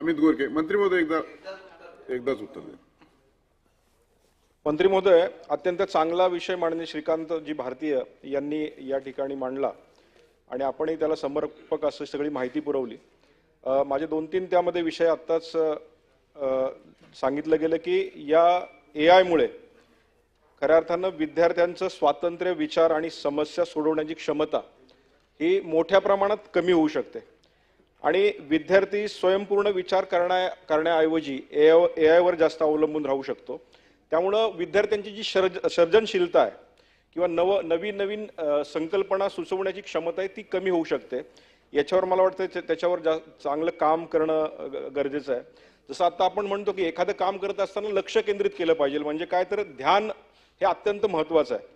अमित गोरके मंत्री महोदय एकदा एकदाच उत्तर द्या. मंत्री महोदय अत्यंत चांगला विषय माननीय श्रीकांतजी भारतीय यांनी या ठिकाणी मांडला आणि आपणही त्याला समर्पक असं सगळी माहिती पुरवली. माझे दोन तीन त्यामध्ये विषय आत्ताच सांगितलं गेलं की या ए आयमुळे खऱ्या अर्थानं विद्यार्थ्यांचं स्वातंत्र्य विचार आणि समस्या सोडवण्याची क्षमता ही मोठ्या प्रमाणात कमी होऊ शकते. आणि विद्यार्थी स्वयंपूर्ण विचार करण्या करण्याऐवजी ए ए आयवर जास्त अवलंबून राहू शकतो. त्यामुळं विद्यार्थ्यांची जी सर्ज सर्जनशीलता आहे किंवा नव नवीन नवीन संकल्पना सुचवण्याची क्षमता आहे ती कमी होऊ शकते. याच्यावर मला वाटतं त्याच्यावर जा चांगलं काम करणं ग- गरजेचं आहे. जसं आता आपण म्हणतो की एखादं काम करत असताना लक्ष केंद्रित केलं पाहिजे म्हणजे काय तर ध्यान हे अत्यंत महत्त्वाचं आहे.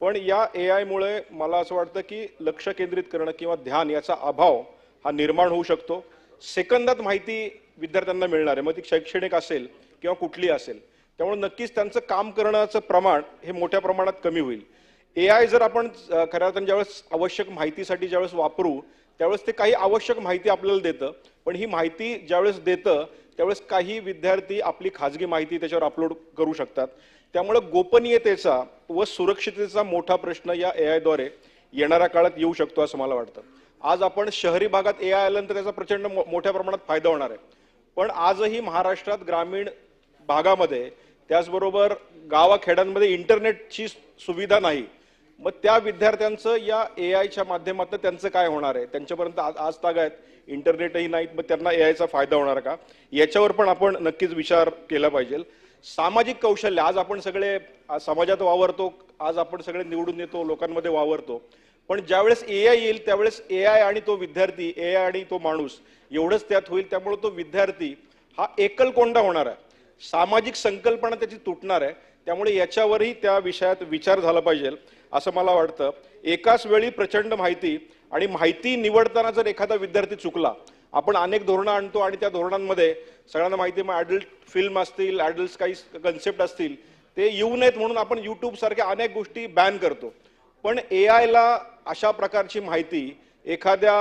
पण या ए आयमुळे मला असं वाटतं की लक्ष केंद्रित करणं किंवा ध्यान याचा अभाव हा निर्माण होऊ शकतो. सेकंदात माहिती विद्यार्थ्यांना मिळणार आहे. मग ती शैक्षणिक असेल किंवा कुठली असेल. त्यामुळे नक्कीच त्यांचं काम करण्याचं प्रमाण हे मोठ्या प्रमाणात कमी होईल. ए आय जर आपण खऱ्या अर्थाने ज्यावेळेस आवश्यक माहितीसाठी ज्यावेळेस वापरू त्यावेळेस ते काही आवश्यक माहिती आपल्याला देतं. पण ही माहिती ज्यावेळेस देतं त्यावेळेस काही विद्यार्थी आपली खाजगी माहिती त्याच्यावर अपलोड करू शकतात. त्यामुळे गोपनीयतेचा व सुरक्षिततेचा मोठा प्रश्न या ए आयद्वारे येणाऱ्या काळात येऊ शकतो असं मला वाटतं. आज आपण शहरी भागात ए आय आल्यानंतर त्याचा प्रचंड मो- मोठ्या प्रमाणात फायदा होणार आहे. पण आजही महाराष्ट्रात ग्रामीण भागामध्ये त्याचबरोबर गावाखेड्यांमध्ये इंटरनेटची सुविधा नाही मग त्या विद्यार्थ्यांचं या ए आयच्या माध्यमातून त्यांचं काय होणार आहे? त्यांच्यापर्यंत आज आज ताग आहेत. इंटरनेटही नाहीत मग त्यांना ए आयचा फायदा होणार का? याच्यावर पण आपण नक्कीच विचार केला पाहिजे. सामाजिक कौशल्य आज आपण सगळे समाजात वावरतो आज आपण सगळे निवडून येतो लोकांमध्ये वावरतो. पण ज्यावेळेस ए आय येईल त्यावेळेस ए आय आणि तो विद्यार्थी ए आय आणि तो माणूस एवढंच त्यात होईल त्यामुळे तो विद्यार्थी हा एकल कोंडा होणार आहे. सामाजिक संकल्पना त्याची तुटणार आहे त्यामुळे याच्यावरही त्या विषयात विचार झाला पाहिजे असं मला वाटतं. एकाच वेळी प्रचंड माहिती आणि माहिती निवडताना जर एखादा विद्यार्थी चुकला आपण अनेक धोरणं आणतो आणि त्या धोरणांमध्ये सगळ्यांना माहिती मग ॲडल्ट फिल्म असतील ॲडल्ट काही कन्सेप्ट असतील ते येऊ नयेत म्हणून आपण यूट्यूबसारख्या अनेक गोष्टी बॅन करतो. पण ए आयला अशा प्रकारची माहिती एखाद्या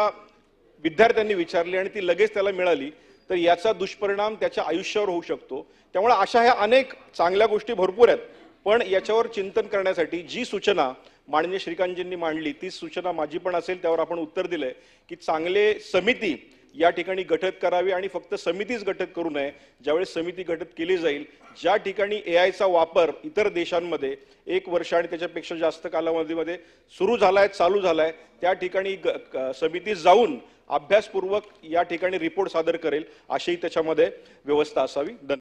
विद्यार्थ्यांनी विचारली आणि ती लगेच त्याला मिळाली तर याचा दुष्परिणाम त्याच्या आयुष्यावर होऊ शकतो. त्यामुळे अशा ह्या अनेक चांगल्या गोष्टी भरपूर आहेत. पण याच्यावर चिंतन करण्यासाठी जी सूचना माननीय श्रीकांतजींनी मांडली ती सूचना माझी पण असेल त्यावर आपण उत्तर दिलंय की चांगले समिती या ठिकाणी गठीत करावी आणि फक्त समितीच गठीत करू नये ज्यावेळेस समिती गठीत केली जाईल ज्या ठिकाणी ए आयचा वापर इतर देशांमध्ये एक वर्ष आणि त्याच्यापेक्षा जास्त कालावधीमध्ये सुरू झालाय चालू झालाय त्या ठिकाणी ग- समिती जाऊन अभ्यासपूर्वक या ठिकाणी रिपोर्ट सादर करेल अशीही त्याच्यामध्ये व्यवस्था असावी. धन्यवाद.